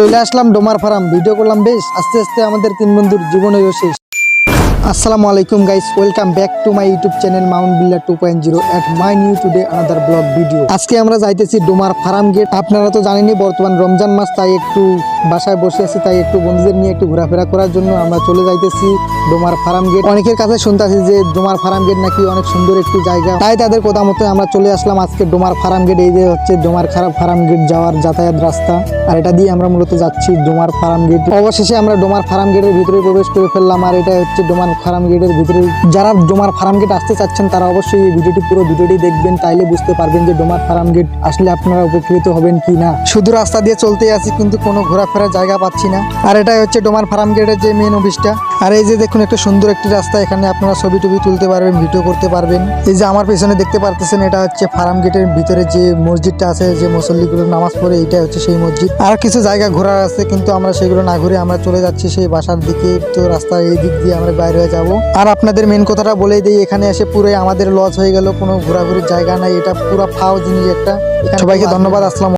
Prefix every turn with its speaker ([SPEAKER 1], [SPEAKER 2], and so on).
[SPEAKER 1] চলে আসলাম Domar farm video করলাম বেশ আস্তে আস্তে আমাদের তিন বন্ধুর জীবনেরও শেষ। আসসালামু আলাইকুম guys welcome back to my YouTube channel Mount বিল্লার two point zero at my new today another blog video আজকে আমরা যাইতেছি ডোমার ফার্ম গেট আপনারা তো জানেনই বর্তমান রমজান মাস, তাই একটু বাসায় বসে আছি, তাই একটু বন্ধুদের নিয়ে একটু ঘোরাফেরা করার জন্য আমরা চলে যাইতেছি ডোমার ফার্ম গেট অনেকের কাছে শুনতে আছি যে ডোমার ফার্ম গেট নাকি অনেক সুন্দর একটি জায়গা, তাই তাদের কথা মতো আমরা চলে আসলাম আজকে ডোমার ফার্ম গেট এই যে হচ্ছে ডোমার খারাপ ফার্ম গেট যাওয়ার যাতায়াত রাস্তা। আর এটা দিয়ে আমরা মূলত যাচ্ছি ডোমার ফার্ম গেট অবশেষে আমরা ডোমার ফার্ম গেটের ভিতরে প্রবেশ করে ফেললাম, আর এটা হচ্ছে ডোমার ফার্ম গেটের ভিতরে যারা ডোমার ফার্ম গেট আসতে চাচ্ছেন, তারা অবশ্যই এই ভিডিওটি পুরো ভিডিওটি দেখবেন, তাইলে বুঝতে পারবেন যে ডোমার ফার্ম গেট আসলে আপনারা উপকৃত হবেন কি না শুধু রাস্তা দিয়ে চলতে আছি, কিন্তু কোনো ঘোরাফেরার জায়গা পাচ্ছি না। আর এটাই হচ্ছে ডোমার ফার্ম গেটের যে মেন অফিসটা আর এই যে দেখুন, একটা সুন্দর একটি রাস্তা, এখানে আপনারা ছবি টবি তুলতে পারবেন ভিডিও করতে পারবেন। এই যে আমার পেছনে দেখতে পারতেছেন, এটা হচ্ছে ফার্ম গেটের ভিতরে যে মসজিদটা আছে, যে মুসল্লিগুলো নামাজ পড়ে এটা হচ্ছে সেই মসজিদ। আর কিছু জায়গা ঘোরার আছে, কিন্তু আমরা সেগুলো না ঘুরে আমরা চলে যাচ্ছি সেই বাসার দিকে, তো রাস্তার এই দিক দিয়ে আমরা বাইরে হয়ে যাব। আর আপনাদের মেন কথাটা বলেই দিই এখানে এসে পুরোই আমাদের লস হয়ে গেল কোনো ঘোরাঘুরির জায়গা নাই এটা পুরো ফাও জিনিস একটা। সবাইকে ধন্যবাদ আসসালাম